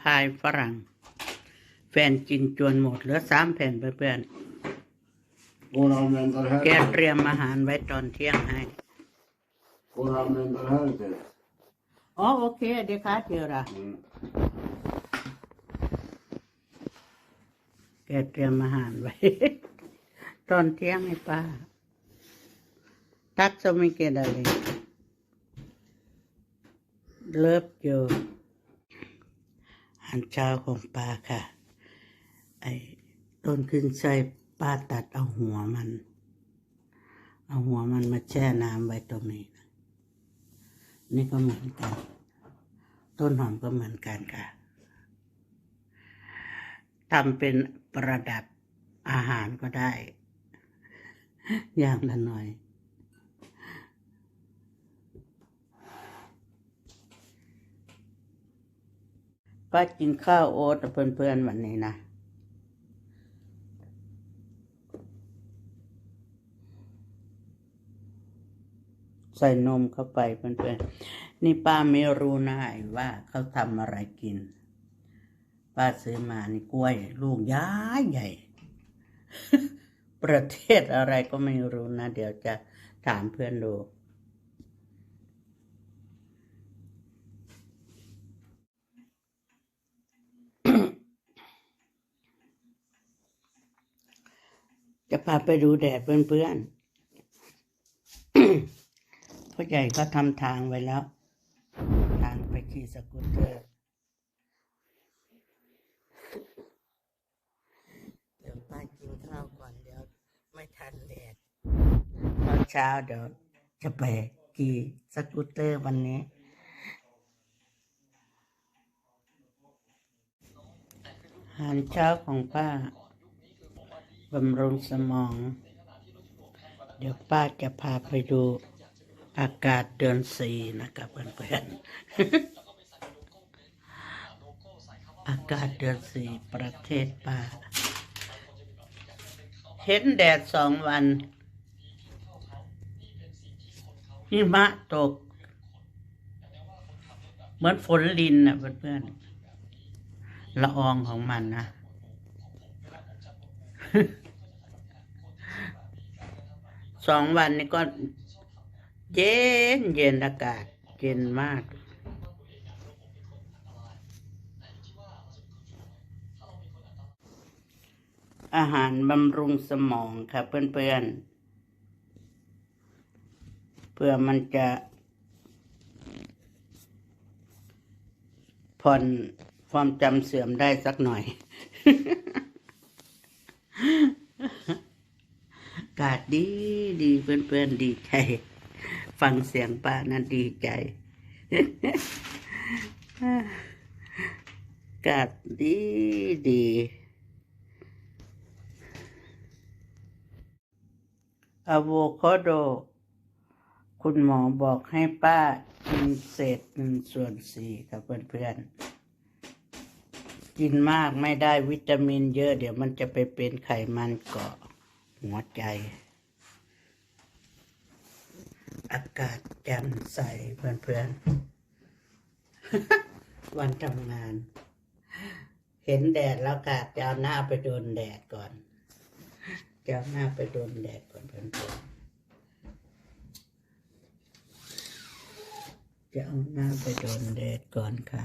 พายฝรั่ง แฟนกินจวนหมดเหลือสามแผ่นเพื่อน Går använder ๆแก här. เตรียมอาหารไว้ตอนเที่ยงให้ Går använder här till. อ๋อโอเคเดี๋ยวค่ะเจอละ Mm. แกเตรียมอาหารไว้ ตอนเที่ยงให้ป้า Tack så mycket darling. Love you. อาหารเช้าของป้าค่ะ ไอ้ต้นขึ้นใส่ป้าตัดเอาหัวมัน เอาหัวมันมาแช่น้ำไว้ตรงนี้นะนี่ก็เหมือนกัน ต้นหอมก็เหมือนกันค่ะทำเป็นประดับอาหารก็ได้ อย่างละหน่อย ป้ากินข้าวโอ๊ตเพื่อนๆวันนี้นะ ใส่นมเข้าไปเพื่อนๆนี่ป้าไม่รู้นะว่าเขาทำอะไรกิน ป้าซื้อมานี่กล้วย ลูกย้าใหญ่ ประเทศอะไรก็ไม่รู้นะ เดี๋ยวจะถามเพื่อนดู จะพาไปดูแดดเพื่อนๆพ่อใหญ่ก็ทำทางไว้แล้ว ทางไปขี่สกูตเตอร์เดี๋ยวป้ากินข้าวก่อนเดี๋ยว ไม่ทันแดดตอนเช้าเดี๋ยว จะไปขี่สกูตเตอร์วันนี้อาหารเช้าของป้า บำรุงสมอง เดี๋ยวป้าจะพาไปดูอากาศเดือนสี่นะครับเพื่อนๆ อากาศเดือนสี่ประเทศป้าเห็นแดดสองวันหิมะตก เหมือนฝนลินนะเพื่อนๆละอองของมันนะ สองวันนี้ก็เย็นเย็นอากาศ เย็นมาก อาหารบำรุงสมองค่ะเพื่อนๆ เพื่อมันจะผ่อนความจำเสื่อมได้สักหน่อย อา กาศดีดีเพื่อนๆดีใจ ฟังเสียงป้านั้นดีใจอากาศดีดีอะโวคาโด คุณหมอบอกให้ป้ากินเศษหนึ่งส่วนสี่ครับเพื่อนๆ กินมากไม่ได้วิตามินเยอะ เดี๋ยวมันจะไปเป็นไขมันเกาะ หัวใจ อากาศแจ่มใสเพื่อนๆ วันทำงาน เห็นแดดแล้วกาดจะเอาหน้าไปโดนแดดก่อนจะเอาหน้าไปโดนแดดก่อนเพื่อนๆจะเอาหน้าไปโดนแดดก่อนค่ะ